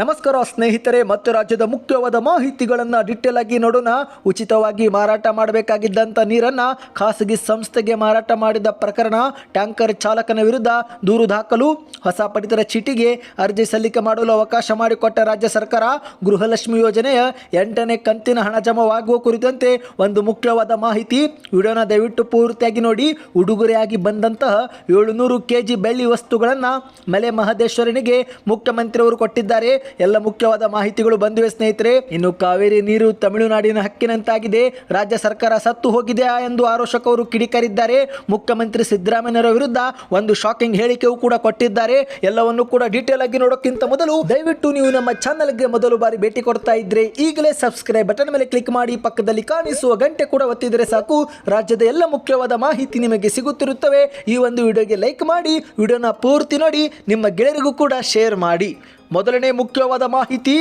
ನಮಸ್ಕಾರ ಸ್ನೇಹಿತರೆ, ಮತ್ತು ರಾಜ್ಯದ ಮುಖ್ಯವಾದ ಮಾಹಿತಿಗಳನ್ನು ಡಿಟೇಲ್ ಆಗಿ ನೋಡೋಣ. ಉಚಿತವಾಗಿ ಮಾರಾಟ ಮಾಡಬೇಕಾಗಿದ್ದಂಥ ನೀರನ್ನ ಖಾಸಗಿ ಸಂಸ್ಥೆಗೆ ಮಾರಾಟ ಮಾಡಿದ ಪ್ರಕರಣ ಟ್ಯಾಂಕರ್ ಚಾಲಕನ ವಿರುದ್ಧ ದೂರು ದಾಖಲು. ಹೊಸ ಪಡಿತರ ಚೀಟಿಗೆ ಅರ್ಜಿ ಸಲ್ಲಿಕೆ ಮಾಡಲು ಅವಕಾಶ ಮಾಡಿಕೊಟ್ಟ ರಾಜ್ಯ ಸರ್ಕಾರ ಗೃಹಲಕ್ಷ್ಮಿ ಯೋಜನೆಯ ಎಂಟನೇ ಕಂತಿನ ಹಣ ಜಮವಾಗುವ ಕುರಿತಂತೆ ಒಂದು ಮುಖ್ಯವಾದ ಮಾಹಿತಿ. ವಿಡಿಯೋನ ದಯವಿಟ್ಟು ಪೂರ್ತಿಯಾಗಿ ನೋಡಿ. ಉಡುಗೊರೆಯಾಗಿ ಬಂದಂತಹ ಏಳುನೂರು ಕೆಜಿ ಬೆಳ್ಳಿ ವಸ್ತುಗಳನ್ನು ಮಲೆ ಮಹದೇಶ್ವರನಿಗೆ ಮುಖ್ಯಮಂತ್ರಿಯವರು ಕೊಟ್ಟಿದ್ದಾರೆ. ಎಲ್ಲ ಮುಖ್ಯವಾದ ಮಾಹಿತಿಗಳು ಬಂದಿವೆ ಸ್ನೇಹಿತರೆ. ಇನ್ನು ಕಾವೇರಿ ನೀರು ತಮಿಳುನಾಡಿನ ಹಕ್ಕಿನಂತಾಗಿದೆ. ರಾಜ್ಯ ಸರ್ಕಾರ ಸತ್ತು ಹೋಗಿದೆಯಾ ಎಂದು ಆರೋಶಕವರು ಕಿಡಿಕಾರಿದ್ದಾರೆ. ಮುಖ್ಯಮಂತ್ರಿ ಸಿದ್ದರಾಮಯ್ಯರ ವಿರುದ್ಧ ಒಂದು ಶಾಕಿಂಗ್ ಹೇಳಿಕೆಯೂ ಕೂಡ ಕೊಟ್ಟಿದ್ದಾರೆ. ಎಲ್ಲವನ್ನು ಕೂಡ ಡೀಟೇಲ್ ಆಗಿ ನೋಡೋಕ್ಕಿಂತ ಮೊದಲು ದಯವಿಟ್ಟು ನೀವು ನಮ್ಮ ಚಾನಲ್ಗೆ ಮೊದಲು ಬಾರಿ ಭೇಟಿ ಕೊಡ್ತಾ ಇದ್ರೆ ಈಗಲೇ ಸಬ್ಸ್ಕ್ರೈಬ್ ಬಟನ್ ಮೇಲೆ ಕ್ಲಿಕ್ ಮಾಡಿ ಪಕ್ಕದಲ್ಲಿ ಕಾಣಿಸುವ ಗಂಟೆ ಕೂಡ ಒತ್ತಿದರೆ ಸಾಕು. ರಾಜ್ಯದ ಎಲ್ಲ ಮುಖ್ಯವಾದ ಮಾಹಿತಿ ನಿಮಗೆ ಸಿಗುತ್ತಿರುತ್ತವೆ. ಈ ಒಂದು ವಿಡಿಯೋಗೆ ಲೈಕ್ ಮಾಡಿ. ವಿಡಿಯೋನ ಪೂರ್ತಿ ನೋಡಿ. ನಿಮ್ಮ ಗೆಳೆಯರಿಗೂ ಕೂಡ ಶೇರ್ ಮಾಡಿ. ಮೊದಲನೇ ಮುಖ್ಯವಾದ ಮಾಹಿತಿ.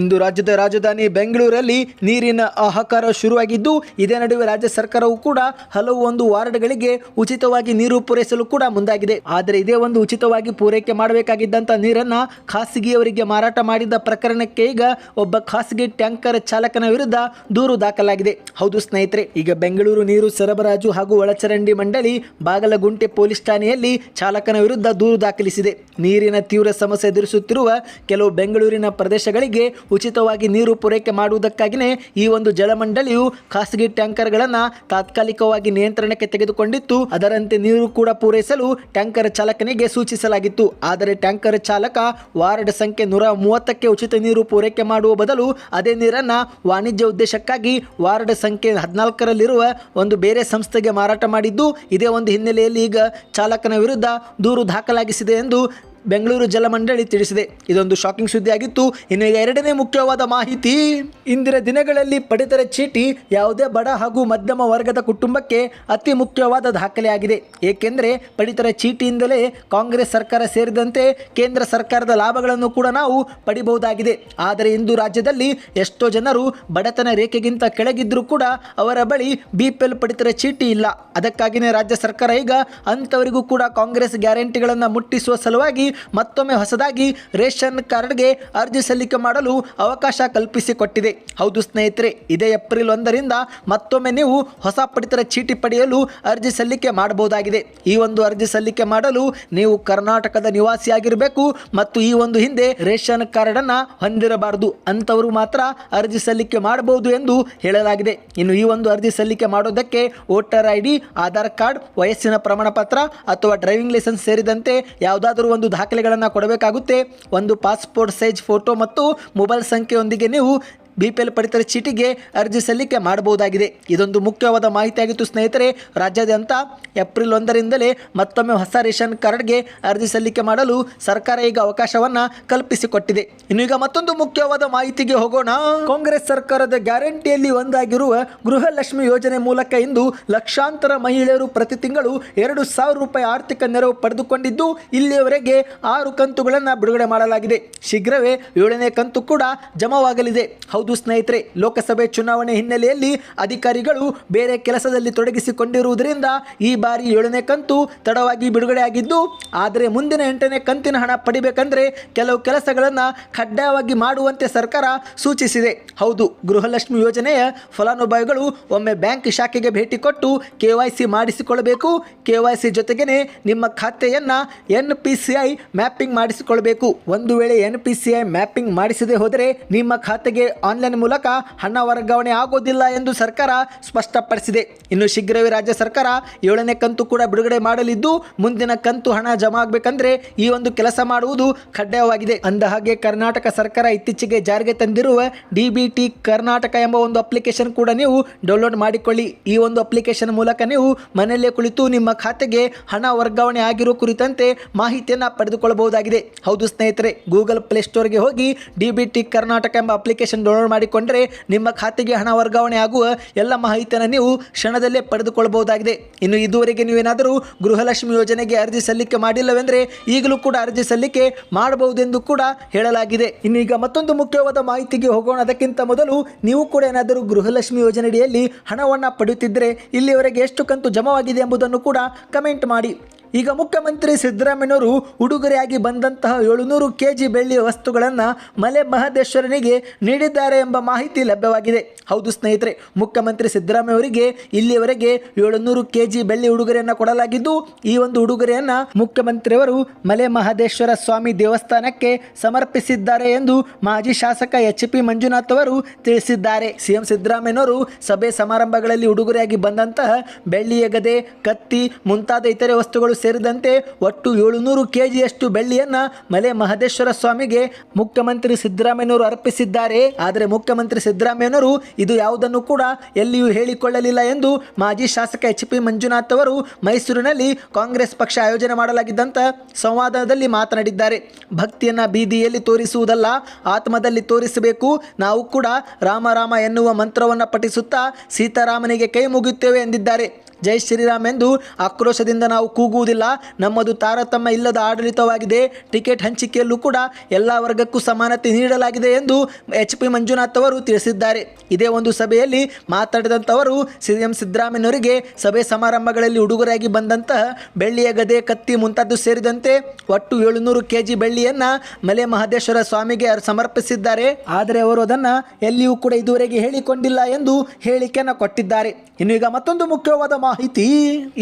ಇಂದು ರಾಜ್ಯದ ರಾಜಧಾನಿ ಬೆಂಗಳೂರಲ್ಲಿ ನೀರಿನ ಆಹಾಕಾರ ಶುರುವಾಗಿದ್ದು, ಇದೇ ನಡುವೆ ರಾಜ್ಯ ಸರ್ಕಾರವು ಕೂಡ ಹಲವು ಒಂದು ವಾರ್ಡ್ಗಳಿಗೆ ಉಚಿತವಾಗಿ ನೀರು ಪೂರೈಸಲು ಕೂಡ ಮುಂದಾಗಿದೆ. ಆದರೆ ಇದೇ ಒಂದು ಉಚಿತವಾಗಿ ಪೂರೈಕೆ ಮಾಡಬೇಕಾಗಿದ್ದಂಥ ನೀರನ್ನ ಖಾಸಗಿಯವರಿಗೆ ಮಾರಾಟ ಮಾಡಿದ ಪ್ರಕರಣಕ್ಕೆ ಈಗ ಒಬ್ಬ ಖಾಸಗಿ ಟ್ಯಾಂಕರ್ ಚಾಲಕನ ವಿರುದ್ಧ ದೂರು ದಾಖಲಾಗಿದೆ. ಹೌದು ಸ್ನೇಹಿತರೆ, ಈಗ ಬೆಂಗಳೂರು ನೀರು ಸರಬರಾಜು ಹಾಗೂ ಒಳಚರಂಡಿ ಮಂಡಳಿ ಬಾಗಲಗುಂಟೆ ಪೊಲೀಸ್ ಠಾಣೆಯಲ್ಲಿ ಚಾಲಕನ ವಿರುದ್ಧ ದೂರು ದಾಖಲಿಸಿದೆ. ನೀರಿನ ತೀವ್ರ ಸಮಸ್ಯೆ ಎದುರಿಸುತ್ತಿರುವ ಕೆಲವು ಬೆಂಗಳೂರಿನ ಪ್ರದೇಶಗಳಿಗೆ ಉಚಿತವಾಗಿ ನೀರು ಪೂರೈಕೆ ಮಾಡುವುದಕ್ಕಾಗಿಯೇ ಈ ಒಂದು ಜಲಮಂಡಳಿಯು ಖಾಸಗಿ ಟ್ಯಾಂಕರ್ಗಳನ್ನು ತಾತ್ಕಾಲಿಕವಾಗಿ ನಿಯಂತ್ರಣಕ್ಕೆ ತೆಗೆದುಕೊಂಡಿತ್ತು. ಅದರಂತೆ ನೀರು ಕೂಡ ಪೂರೈಸಲು ಟ್ಯಾಂಕರ್ ಚಾಲಕನಿಗೆ ಸೂಚಿಸಲಾಗಿತ್ತು. ಆದರೆ ಟ್ಯಾಂಕರ್ ಚಾಲಕ ವಾರ್ಡ್ ಸಂಖ್ಯೆ ನೂರ ಮೂವತ್ತಕ್ಕೆ ಉಚಿತ ನೀರು ಪೂರೈಕೆ ಮಾಡುವ ಬದಲು ಅದೇ ನೀರನ್ನು ವಾಣಿಜ್ಯ ಉದ್ದೇಶಕ್ಕಾಗಿ ವಾರ್ಡ್ ಸಂಖ್ಯೆ ಹದಿನಾಲ್ಕರಲ್ಲಿರುವ ಒಂದು ಬೇರೆ ಸಂಸ್ಥೆಗೆ ಮಾರಾಟ ಮಾಡಿದ್ದು. ಇದೇ ಒಂದು ಹಿನ್ನೆಲೆಯಲ್ಲಿ ಈಗ ಚಾಲಕನ ವಿರುದ್ಧ ದೂರು ದಾಖಲಾಗಿಸಿದೆ ಎಂದು ಬೆಂಗಳೂರು ಜಲಮಂಡಳಿ ತಿಳಿಸಿದೆ. ಇದೊಂದು ಶಾಕಿಂಗ್ ಸುದ್ದಿಯಾಗಿತ್ತು. ಇನ್ನು ಈಗ ಎರಡನೇ ಮುಖ್ಯವಾದ ಮಾಹಿತಿ, ಇಂದಿನ ದಿನಗಳಲ್ಲಿ ಪಡಿತರ ಚೀಟಿ ಯಾವುದೇ ಬಡ ಹಾಗೂ ಮಧ್ಯಮ ವರ್ಗದ ಕುಟುಂಬಕ್ಕೆ ಅತಿ ಮುಖ್ಯವಾದ ದಾಖಲೆಯಾಗಿದೆ. ಏಕೆಂದರೆ ಪಡಿತರ ಚೀಟಿಯಿಂದಲೇ ಕಾಂಗ್ರೆಸ್ ಸರ್ಕಾರ ಸೇರಿದಂತೆ ಕೇಂದ್ರ ಸರ್ಕಾರದ ಲಾಭಗಳನ್ನು ಕೂಡ ನಾವು ಪಡಿಬಹುದಾಗಿದೆ. ಆದರೆ ಇಂದು ರಾಜ್ಯದಲ್ಲಿ ಎಷ್ಟೋ ಜನರು ಬಡತನ ರೇಖೆಗಿಂತ ಕೆಳಗಿದ್ದರೂ ಕೂಡ ಅವರ ಬಳಿ ಬಿ ಪಿ ಪಡಿತರ ಚೀಟಿ ಇಲ್ಲ. ಅದಕ್ಕಾಗಿಯೇ ರಾಜ್ಯ ಸರ್ಕಾರ ಈಗ ಅಂಥವರಿಗೂ ಕೂಡ ಕಾಂಗ್ರೆಸ್ ಗ್ಯಾರಂಟಿಗಳನ್ನು ಮುಟ್ಟಿಸುವ ಸಲುವಾಗಿ ಮತ್ತೊಮ್ಮೆ ಹೊಸದಾಗಿ ರೇಷನ್ ಕಾರ್ಡ್ಗೆ ಅರ್ಜಿ ಸಲ್ಲಿಕೆ ಮಾಡಲು ಅವಕಾಶ ಕಲ್ಪಿಸಿಕೊಟ್ಟಿದೆ. ಹೌದು ಸ್ನೇಹಿತರೆ, ಇದೇ ಏಪ್ರಿಲ್ ಒಂದರಿಂದ ಮತ್ತೊಮ್ಮೆ ನೀವು ಹೊಸ ಪಡಿತರ ಚೀಟಿ ಪಡೆಯಲು ಅರ್ಜಿ ಸಲ್ಲಿಕೆ ಮಾಡಬಹುದಾಗಿದೆ. ಈ ಒಂದು ಅರ್ಜಿ ಸಲ್ಲಿಕೆ ಮಾಡಲು ನೀವು ಕರ್ನಾಟಕದ ನಿವಾಸಿಯಾಗಿರಬೇಕು ಮತ್ತು ಈ ಒಂದು ಹಿಂದೆ ರೇಷನ್ ಕಾರ್ಡನ್ನು ಹೊಂದಿರಬಾರದು. ಅಂಥವರು ಮಾತ್ರ ಅರ್ಜಿ ಸಲ್ಲಿಕೆ ಮಾಡಬಹುದು ಎಂದು ಹೇಳಲಾಗಿದೆ. ಇನ್ನು ಈ ಒಂದು ಅರ್ಜಿ ಸಲ್ಲಿಕೆ ಮಾಡೋದಕ್ಕೆ ವೋಟರ್ ಐ ಆಧಾರ್ ಕಾರ್ಡ್, ವಯಸ್ಸಿನ ಪ್ರಮಾಣ ಅಥವಾ ಡ್ರೈವಿಂಗ್ ಲೈಸೆನ್ಸ್ ಸೇರಿದಂತೆ ಯಾವುದಾದರೂ ಒಂದು ದಾಖಲೆಗಳನ್ನು ಕೊಡಬೇಕಾಗುತ್ತೆ. ಒಂದು ಪಾಸ್ಪೋರ್ಟ್ ಸೈಜ್ ಫೋಟೋ ಮತ್ತು ಮೊಬೈಲ್ ಸಂಖ್ಯೆಯೊಂದಿಗೆ ನೀವು ಬಿ ಪಿ ಎಲ್ ಪಡಿತರ ಚೀಟಿಗೆ ಅರ್ಜಿ ಸಲ್ಲಿಕೆ ಮಾಡಬಹುದಾಗಿದೆ. ಇದೊಂದು ಮುಖ್ಯವಾದ ಮಾಹಿತಿಯಾಗಿತ್ತು ಸ್ನೇಹಿತರೆ. ರಾಜ್ಯಾದ್ಯಂತ ಏಪ್ರಿಲ್ ಒಂದರಿಂದಲೇ ಮತ್ತೊಮ್ಮೆ ಹೊಸ ರೇಷನ್ ಕಾರ್ಡ್ಗೆ ಅರ್ಜಿ ಸಲ್ಲಿಕೆ ಮಾಡಲು ಸರ್ಕಾರ ಈಗ ಅವಕಾಶವನ್ನು ಕಲ್ಪಿಸಿಕೊಟ್ಟಿದೆ. ಇನ್ನು ಈಗ ಮತ್ತೊಂದು ಮುಖ್ಯವಾದ ಮಾಹಿತಿಗೆ ಹೋಗೋಣ. ಕಾಂಗ್ರೆಸ್ ಸರ್ಕಾರದ ಗ್ಯಾರಂಟಿಯಲ್ಲಿ ಒಂದಾಗಿರುವ ಗೃಹಲಕ್ಷ್ಮಿ ಯೋಜನೆ ಮೂಲಕ ಇಂದು ಲಕ್ಷಾಂತರ ಮಹಿಳೆಯರು ಪ್ರತಿ ತಿಂಗಳು ಎರಡು ಸಾವಿರ ರೂಪಾಯಿ ಆರ್ಥಿಕ ನೆರವು ಪಡೆದುಕೊಂಡಿದ್ದು, ಇಲ್ಲಿಯವರೆಗೆ ಆರು ಕಂತುಗಳನ್ನು ಬಿಡುಗಡೆ ಮಾಡಲಾಗಿದೆ. ಶೀಘ್ರವೇ ಏಳನೇ ಕಂತು ಕೂಡ ಜಮಾವಾಗಲಿದೆ. ಹೌದು ಸ್ನೇಹಿತರೆ, ಲೋಕಸಭೆ ಚುನಾವಣೆ ಹಿನ್ನೆಲೆಯಲ್ಲಿ ಅಧಿಕಾರಿಗಳು ಬೇರೆ ಕೆಲಸದಲ್ಲಿ ತೊಡಗಿಸಿಕೊಂಡಿರುವುದರಿಂದ ಈ ಬಾರಿ ಏಳನೇ ಕಂತು ತಡವಾಗಿ ಬಿಡುಗಡೆಯಾಗಿದ್ದು, ಆದರೆ ಮುಂದಿನ ಎಂಟನೇ ಕಂತಿನ ಹಣ ಪಡಿಬೇಕಂದ್ರೆ ಕೆಲವು ಕೆಲಸಗಳನ್ನು ಕಡ್ಡಾಯವಾಗಿ ಮಾಡುವಂತೆ ಸರ್ಕಾರ ಸೂಚಿಸಿದೆ. ಹೌದು, ಗೃಹಲಕ್ಷ್ಮಿ ಯೋಜನೆಯ ಫಲಾನುಭವಿಗಳು ಒಮ್ಮೆ ಬ್ಯಾಂಕ್ ಶಾಖೆಗೆ ಭೇಟಿ ಕೊಟ್ಟು ಕೆ ಮಾಡಿಸಿಕೊಳ್ಳಬೇಕು. ಕೆ ವೈ ನಿಮ್ಮ ಖಾತೆಯನ್ನು ಎನ್ ಮ್ಯಾಪಿಂಗ್ ಮಾಡಿಸಿಕೊಳ್ಳಬೇಕು. ಒಂದು ವೇಳೆ ಎನ್ ಮ್ಯಾಪಿಂಗ್ ಮಾಡಿಸದೆ ಹೋದರೆ ನಿಮ್ಮ ಖಾತೆಗೆ ಆನ್ಲೈನ್ ಮೂಲಕ ಹಣ ವರ್ಗಾವಣೆ ಆಗೋದಿಲ್ಲ ಎಂದು ಸರ್ಕಾರ ಸ್ಪಷ್ಟಪಡಿಸಿದೆ. ಇನ್ನು ಶೀಘ್ರವೇ ರಾಜ್ಯ ಸರ್ಕಾರ ಏಳನೇ ಕಂತು ಕೂಡ ಬಿಡುಗಡೆ ಮಾಡಲಿದ್ದು, ಮುಂದಿನ ಕಂತು ಹಣ ಜಮಾ ಆಗಬೇಕಂದ್ರೆ ಈ ಒಂದು ಕೆಲಸ ಮಾಡುವುದು ಕಡ್ಡಾಯವಾಗಿದೆ. ಅಂದ ಹಾಗೆ ಕರ್ನಾಟಕ ಸರ್ಕಾರ ಇತ್ತೀಚೆಗೆ ಜಾರಿಗೆ ತಂದಿರುವ ಡಿ ಬಿ ಟಿ ಕರ್ನಾಟಕ ಎಂಬ ಒಂದು ಅಪ್ಲಿಕೇಶನ್ ಕೂಡ ನೀವು ಡೌನ್ಲೋಡ್ ಮಾಡಿಕೊಳ್ಳಿ. ಈ ಒಂದು ಅಪ್ಲಿಕೇಶನ್ ಮೂಲಕ ನೀವು ಮನೆಯಲ್ಲೇ ಕುಳಿತು ನಿಮ್ಮ ಖಾತೆಗೆ ಹಣ ವರ್ಗಾವಣೆ ಆಗಿರುವ ಕುರಿತಂತೆ ಮಾಹಿತಿಯನ್ನು ಪಡೆದುಕೊಳ್ಳಬಹುದಾಗಿದೆ. ಹೌದು ಸ್ನೇಹಿತರೆ, ಗೂಗಲ್ ಪ್ಲೇಸ್ಟೋರ್ಗೆ ಹೋಗಿ ಡಿ ಬಿ ಟಿ ಕರ್ನಾಟಕ ಎಂಬ ಅಪ್ಲಿಕೇಶನ್ ಡೌನ್ಲೋಡ್ ಮಾಡಿಕೊಂಡರೆ ನಿಮ್ಮ ಖಾತೆಗೆ ಹಣ ವರ್ಗಾವಣೆ ಆಗುವ ಎಲ್ಲ ಮಾಹಿತಿಯನ್ನು ನೀವು ಕ್ಷಣದಲ್ಲೇ ಪಡೆದುಕೊಳ್ಳಬಹುದಾಗಿದೆ ಇನ್ನು ಇದುವರೆಗೆ ನೀವೇನಾದರೂ ಗೃಹಲಕ್ಷ್ಮಿ ಯೋಜನೆಗೆ ಅರ್ಜಿ ಸಲ್ಲಿಕೆ ಮಾಡಿಲ್ಲವೆಂದರೆ ಈಗಲೂ ಕೂಡ ಅರ್ಜಿ ಸಲ್ಲಿಕೆ ಮಾಡಬಹುದೆಂದು ಕೂಡ ಹೇಳಲಾಗಿದೆ. ಇನ್ನೀಗ ಮತ್ತೊಂದು ಮುಖ್ಯವಾದ ಮಾಹಿತಿಗೆ ಹೋಗೋಣ. ಅದಕ್ಕಿಂತ ಮೊದಲು ನೀವು ಕೂಡ ಏನಾದರೂ ಗೃಹಲಕ್ಷ್ಮಿ ಯೋಜನೆಯಡಿಯಲ್ಲಿ ಹಣವನ್ನು ಪಡೆಯುತ್ತಿದ್ದರೆ ಇಲ್ಲಿಯವರೆಗೆ ಎಷ್ಟು ಕಂತು ಜಮವಾಗಿದೆ ಎಂಬುದನ್ನು ಕೂಡ ಕಮೆಂಟ್ ಮಾಡಿ. ಈಗ ಮುಖ್ಯಮಂತ್ರಿ ಸಿದ್ದರಾಮಯ್ಯನವರು ಉಡುಗೊರೆಯಾಗಿ ಬಂದಂತಹ ಏಳುನೂರು ಕೆಜಿ ಬೆಳ್ಳಿಯ ವಸ್ತುಗಳನ್ನು ಮಲೆ ಮಹದೇಶ್ವರನಿಗೆ ನೀಡಿದ್ದಾರೆ ಎಂಬ ಮಾಹಿತಿ ಲಭ್ಯವಾಗಿದೆ. ಹೌದು ಸ್ನೇಹಿತರೆ, ಮುಖ್ಯಮಂತ್ರಿ ಸಿದ್ದರಾಮಯ್ಯ ಅವರಿಗೆ ಇಲ್ಲಿಯವರೆಗೆ ಏಳುನೂರು ಕೆಜಿ ಬೆಳ್ಳಿ ಉಡುಗೊರೆಯನ್ನು ಕೊಡಲಾಗಿದ್ದು, ಈ ಒಂದು ಉಡುಗೊರೆಯನ್ನು ಮುಖ್ಯಮಂತ್ರಿಯವರು ಮಲೆ ಮಹದೇಶ್ವರ ಸ್ವಾಮಿ ದೇವಸ್ಥಾನಕ್ಕೆ ಸಮರ್ಪಿಸಿದ್ದಾರೆ ಎಂದು ಮಾಜಿ ಶಾಸಕ ಎಚ್ ಪಿ ಮಂಜುನಾಥ್ ಅವರು ತಿಳಿಸಿದ್ದಾರೆ. ಸಿಎಂ ಸಿದ್ದರಾಮಯ್ಯನವರು ಸಭೆ ಸಮಾರಂಭಗಳಲ್ಲಿ ಉಡುಗೊರೆಯಾಗಿ ಬಂದಂತಹ ಬೆಳ್ಳಿಯ ಗದೆ, ಕತ್ತಿ ಮುಂತಾದ ಇತರೆ ವಸ್ತುಗಳು ಸೇರಿದಂತೆ ಒಟ್ಟು ಏಳುನೂರು ಕೆಜಿಯಷ್ಟು ಬೆಳ್ಳಿಯನ್ನ ಮಲೆ ಮಹದೇಶ್ವರ ಸ್ವಾಮಿಗೆ ಮುಖ್ಯಮಂತ್ರಿ ಸಿದ್ದರಾಮಯ್ಯನವರು ಅರ್ಪಿಸಿದ್ದಾರೆ. ಆದರೆ ಮುಖ್ಯಮಂತ್ರಿ ಸಿದ್ದರಾಮಯ್ಯನವರು ಇದು ಯಾವುದನ್ನು ಕೂಡ ಎಲ್ಲಿಯೂ ಹೇಳಿಕೊಳ್ಳಲಿಲ್ಲ ಎಂದು ಮಾಜಿ ಶಾಸಕ ಎಚ್ ಪಿ ಮಂಜುನಾಥ್ ಅವರು ಮೈಸೂರಿನಲ್ಲಿ ಕಾಂಗ್ರೆಸ್ ಪಕ್ಷ ಆಯೋಜನೆ ಮಾಡಲಾಗಿದ್ದಂಥ ಸಂವಾದದಲ್ಲಿ ಮಾತನಾಡಿದ್ದಾರೆ. ಭಕ್ತಿಯನ್ನ ಬೀದಿಯಲ್ಲಿ ತೋರಿಸುವುದಲ್ಲ, ಆತ್ಮದಲ್ಲಿ ತೋರಿಸಬೇಕು. ನಾವು ಕೂಡ ರಾಮ ರಾಮ ಎನ್ನುವ ಮಂತ್ರವನ್ನು ಪಠಿಸುತ್ತಾ ಸೀತಾರಾಮನಿಗೆ ಕೈ ಮುಗಿಯುತ್ತೇವೆ ಎಂದಿದ್ದಾರೆ. ಜೈ ಶ್ರೀರಾಮ್ ಎಂದು ಆಕ್ರೋಶದಿಂದ ನಾವು ಕೂಗುವುದಿಲ್ಲ. ನಮ್ಮದು ತಾರತಮ್ಯ ಇಲ್ಲದ ಆಡಳಿತವಾಗಿದೆ. ಟಿಕೆಟ್ ಹಂಚಿಕೆಯಲ್ಲೂ ಕೂಡ ಎಲ್ಲ ವರ್ಗಕ್ಕೂ ಸಮಾನತೆ ನೀಡಲಾಗಿದೆ ಎಂದು ಎಚ್ ಪಿ ಮಂಜುನಾಥ್ ಅವರು ತಿಳಿಸಿದ್ದಾರೆ. ಇದೇ ಒಂದು ಸಭೆಯಲ್ಲಿ ಮಾತಾಡಿದಂಥವರು ಸಿ ಎಂ ಸಿದ್ದರಾಮಯ್ಯನವರಿಗೆ ಸಭೆ ಸಮಾರಂಭಗಳಲ್ಲಿ ಉಡುಗೊರೆಯಾಗಿ ಬಂದಂತಹ ಬೆಳ್ಳಿಯ ಗದೆ ಕತ್ತಿ ಮುಂತಾದ್ದು ಸೇರಿದಂತೆ ಒಟ್ಟು ಏಳುನೂರು ಕೆ ಜಿ ಬೆಳ್ಳಿಯನ್ನು ಮಲೆ ಮಹದೇಶ್ವರ ಸ್ವಾಮಿಗೆ ಸಮರ್ಪಿಸಿದ್ದಾರೆ. ಆದರೆ ಅವರು ಅದನ್ನು ಎಲ್ಲಿಯೂ ಕೂಡ ಇದುವರೆಗೆ ಹೇಳಿಕೊಂಡಿಲ್ಲ ಎಂದು ಹೇಳಿಕೆಯನ್ನು ಕೊಟ್ಟಿದ್ದಾರೆ. ಇನ್ನು ಈಗ ಮತ್ತೊಂದು ಮುಖ್ಯವಾದ ಮಾಹಿತಿ.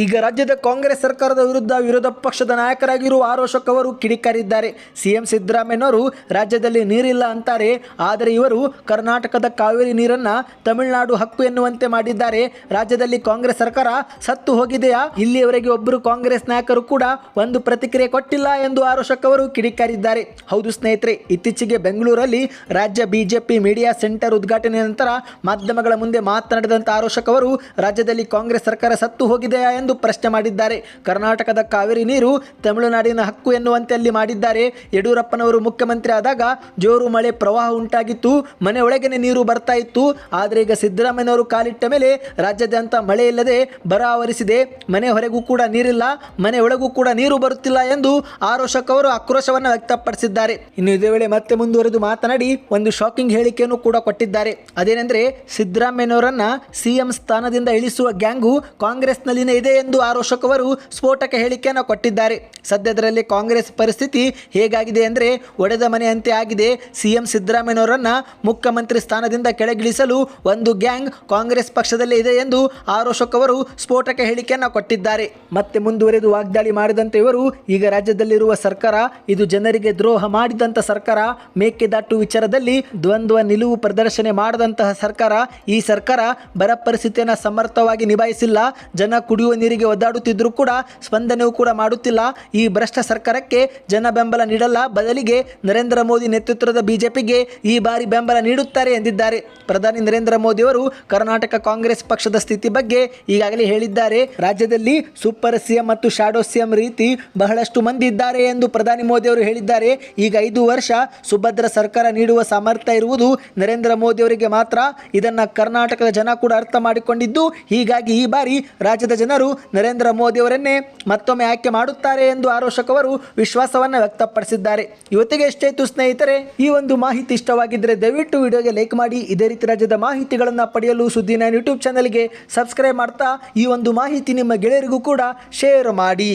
ಈಗ ರಾಜ್ಯದ ಕಾಂಗ್ರೆಸ್ ಸರ್ಕಾರದ ವಿರುದ್ಧ ವಿರೋಧ ಪಕ್ಷದ ನಾಯಕರಾಗಿರುವ ಆರೋಶಕ್ ಅವರು ಕಿಡಿಕಾರಿದ್ದಾರೆ. ಸಿಎಂ ಸಿದ್ದರಾಮಯ್ಯನವರು ರಾಜ್ಯದಲ್ಲಿ ನೀರಿಲ್ಲ ಅಂತಾರೆ. ಆದರೆ ಇವರು ಕರ್ನಾಟಕದ ಕಾವೇರಿ ನೀರನ್ನ ತಮಿಳುನಾಡು ಹಕ್ಕು ಎನ್ನುವಂತೆ ಮಾಡಿದ್ದಾರೆ. ರಾಜ್ಯದಲ್ಲಿ ಕಾಂಗ್ರೆಸ್ ಸರ್ಕಾರ ಸತ್ತು ಹೋಗಿದೆಯಾ? ಇಲ್ಲಿಯವರೆಗೆ ಒಬ್ಬರು ಕಾಂಗ್ರೆಸ್ ನಾಯಕರು ಕೂಡ ಒಂದು ಪ್ರತಿಕ್ರಿಯೆ ಕೊಟ್ಟಿಲ್ಲ ಎಂದು ಆರೋಶಕ್ ಅವರು ಕಿಡಿಕಾರಿದ್ದಾರೆ. ಹೌದು ಸ್ನೇಹಿತರೆ, ಇತ್ತೀಚೆಗೆ ಬೆಂಗಳೂರಲ್ಲಿ ರಾಜ್ಯ ಬಿಜೆಪಿ ಮೀಡಿಯಾ ಸೆಂಟರ್ ಉದ್ಘಾಟನೆ ನಂತರ ಮಾಧ್ಯಮಗಳ ಮುಂದೆ ಮಾತನಾಡಿದಂತಹ ಆರೋಶಕ್ ಅವರು, ರಾಜ್ಯದಲ್ಲಿ ಕಾಂಗ್ರೆಸ್ ಸರ್ಕಾರ ಸತ್ತು ಹೋಗಿದೆಯಾ ಎಂದು ಪ್ರಶ್ನೆ ಮಾಡಿದ್ದಾರೆ. ಕರ್ನಾಟಕದ ಕಾವೇರಿ ನೀರು ತಮಿಳುನಾಡಿನ ಹಕ್ಕು ಎನ್ನುವಂತೆ ಅಲ್ಲಿ ಮಾಡಿದ್ದಾರೆ. ಯಡಿಯೂರಪ್ಪನವರು ಮುಖ್ಯಮಂತ್ರಿ ಆದಾಗ ಜೋರು ಮಳೆ ಪ್ರವಾಹ ಉಂಟಾಗಿತ್ತು. ಮನೆ ಒಳಗೇನೆ ನೀರು ಬರ್ತಾ ಇತ್ತು. ಆದರೆ ಈಗ ಸಿದ್ದರಾಮಯ್ಯನವರು ಕಾಲಿಟ್ಟ ಮೇಲೆ ರಾಜ್ಯಾದ್ಯಂತ ಮಳೆ ಇಲ್ಲದೆ ಬರ ಆವರಿಸಿದೆ. ಮನೆ ಹೊರಗೂ ಕೂಡ ನೀರಿಲ್ಲ. ಮನೆ ಒಳಗೂ ಕೂಡ ನೀರು ಬರುತ್ತಿಲ್ಲ ಎಂದು ಆರೋಷಕವರು ಆಕ್ರೋಶವನ್ನು ವ್ಯಕ್ತಪಡಿಸಿದ್ದಾರೆ. ಇನ್ನು ಇದೇ ವೇಳೆ ಮತ್ತೆ ಮುಂದುವರೆದು ಮಾತನಾಡಿ ಒಂದು ಶಾಕಿಂಗ್ ಹೇಳಿಕೆಯನ್ನು ಕೂಡ ಕೊಟ್ಟಿದ್ದಾರೆ. ಅದೇನೆಂದರೆ ಸಿದ್ದರಾಮಯ್ಯನವರನ್ನ ಸಿಎಂ ಸ್ಥಾನದಿಂದ ಇಳಿಸುವ ಗ್ಯಾಂಗು ಕಾಂಗ್ರೆಸ್ನಲ್ಲಿನೇ ಇದೆ ಎಂದು ಆರೋಶಕ್ ಸ್ಫೋಟಕ ಹೇಳಿಕೆಯನ್ನು ಕೊಟ್ಟಿದ್ದಾರೆ. ಸದ್ಯದರಲ್ಲಿ ಕಾಂಗ್ರೆಸ್ ಪರಿಸ್ಥಿತಿ ಹೇಗಾಗಿದೆ ಅಂದರೆ ಒಡೆದ ಮನೆಯಂತೆ ಆಗಿದೆ. ಸಿಎಂ ಸಿದ್ದರಾಮಯ್ಯನವರನ್ನು ಮುಖ್ಯಮಂತ್ರಿ ಸ್ಥಾನದಿಂದ ಕೆಳಗಿಳಿಸಲು ಒಂದು ಗ್ಯಾಂಗ್ ಕಾಂಗ್ರೆಸ್ ಪಕ್ಷದಲ್ಲೇ ಇದೆ ಎಂದು ಆರೋಶಕ್ ಸ್ಫೋಟಕ ಹೇಳಿಕೆಯನ್ನು ಕೊಟ್ಟಿದ್ದಾರೆ. ಮತ್ತೆ ಮುಂದುವರೆದು ವಾಗ್ದಾಳಿ ಮಾಡಿದಂತೆ ಇವರು, ಈಗ ರಾಜ್ಯದಲ್ಲಿರುವ ಸರ್ಕಾರ, ಇದು ಜನರಿಗೆ ದ್ರೋಹ ಮಾಡಿದಂಥ ಸರ್ಕಾರ ಮೇಕೆದಾಟು ವಿಚಾರದಲ್ಲಿ ದ್ವಂದ್ವ ನಿಲುವು ಪ್ರದರ್ಶನ ಮಾಡದಂತಹ ಸರ್ಕಾರ, ಈ ಸರ್ಕಾರ ಬರ ಪರಿಸ್ಥಿತಿಯನ್ನು ಸಮರ್ಥವಾಗಿ ನಿಭಾಯಿಸಿಲ್ಲ. ಜನ ಕುಡಿಯುವ ನೀರಿಗೆ ಒದ್ದಾಡುತ್ತಿದ್ದರೂ ಕೂಡ ಸ್ಪಂದನೆಯೂ ಕೂಡ ಮಾಡುತ್ತಿಲ್ಲ. ಈ ಭ್ರಷ್ಟ ಸರ್ಕಾರಕ್ಕೆ ಜನ ಬೆಂಬಲ ನೀಡಲ್ಲ. ಬದಲಿಗೆ ನರೇಂದ್ರ ಮೋದಿ ನೇತೃತ್ವದ ಬಿಜೆಪಿಗೆ ಈ ಬಾರಿ ಬೆಂಬಲ ನೀಡುತ್ತಾರೆ ಎಂದಿದ್ದಾರೆ. ಪ್ರಧಾನಿ ನರೇಂದ್ರ ಮೋದಿ ಅವರು ಕರ್ನಾಟಕ ಕಾಂಗ್ರೆಸ್ ಪಕ್ಷದ ಸ್ಥಿತಿ ಬಗ್ಗೆ ಈಗಾಗಲೇ ಹೇಳಿದ್ದಾರೆ. ರಾಜ್ಯದಲ್ಲಿ ಸೂಪರ್ ಸಿಎಂ ಮತ್ತು ಶಾಡೋ ಸಿಎಂ ರೀತಿ ಬಹಳಷ್ಟು ಮಂದಿ ಇದ್ದಾರೆ ಎಂದು ಪ್ರಧಾನಿ ಮೋದಿ ಅವರು ಹೇಳಿದ್ದಾರೆ. ಈಗ ಐದು ವರ್ಷ ಸುಭದ್ರ ಸರ್ಕಾರ ನೀಡುವ ಸಾಮರ್ಥ್ಯ ಇರುವುದು ನರೇಂದ್ರ ಮೋದಿ ಅವರಿಗೆ ಮಾತ್ರ. ಇದನ್ನ ಕರ್ನಾಟಕದ ಜನ ಕೂಡ ಅರ್ಥ ಮಾಡಿಕೊಂಡಿದ್ದು. ಹೀಗಾಗಿ ಈ ಬಾರಿ ರಾಜ್ಯದ ಜನರು ನರೇಂದ್ರ ಮೋದಿಯವರನ್ನೇ ಮತ್ತೊಮ್ಮೆ ಆಯ್ಕೆ ಮಾಡುತ್ತಾರೆ ಎಂದು ಆರೋಶಕವರು ವಿಶ್ವಾಸವನ್ನು ವ್ಯಕ್ತಪಡಿಸಿದ್ದಾರೆ. ಇವತ್ತಿಗೆ ಎಷ್ಟೇತು ಸ್ನೇಹಿತರೆ, ಈ ಒಂದು ಮಾಹಿತಿ ಇಷ್ಟವಾಗಿದ್ದರೆ ದಯವಿಟ್ಟು ವಿಡಿಯೋಗೆ ಲೈಕ್ ಮಾಡಿ, ಇದೇ ರೀತಿ ರಾಜ್ಯದ ಮಾಹಿತಿಗಳನ್ನು ಪಡೆಯಲು ಸುದ್ದಿ ನೈನ್ ಯೂಟ್ಯೂಬ್ ಚಾನಲ್ಗೆ ಸಬ್ಸ್ಕ್ರೈಬ್ ಮಾಡ್ತಾ ಈ ಒಂದು ಮಾಹಿತಿ ನಿಮ್ಮ ಗೆಳೆಯರಿಗೂ ಕೂಡ ಶೇರ್ ಮಾಡಿ.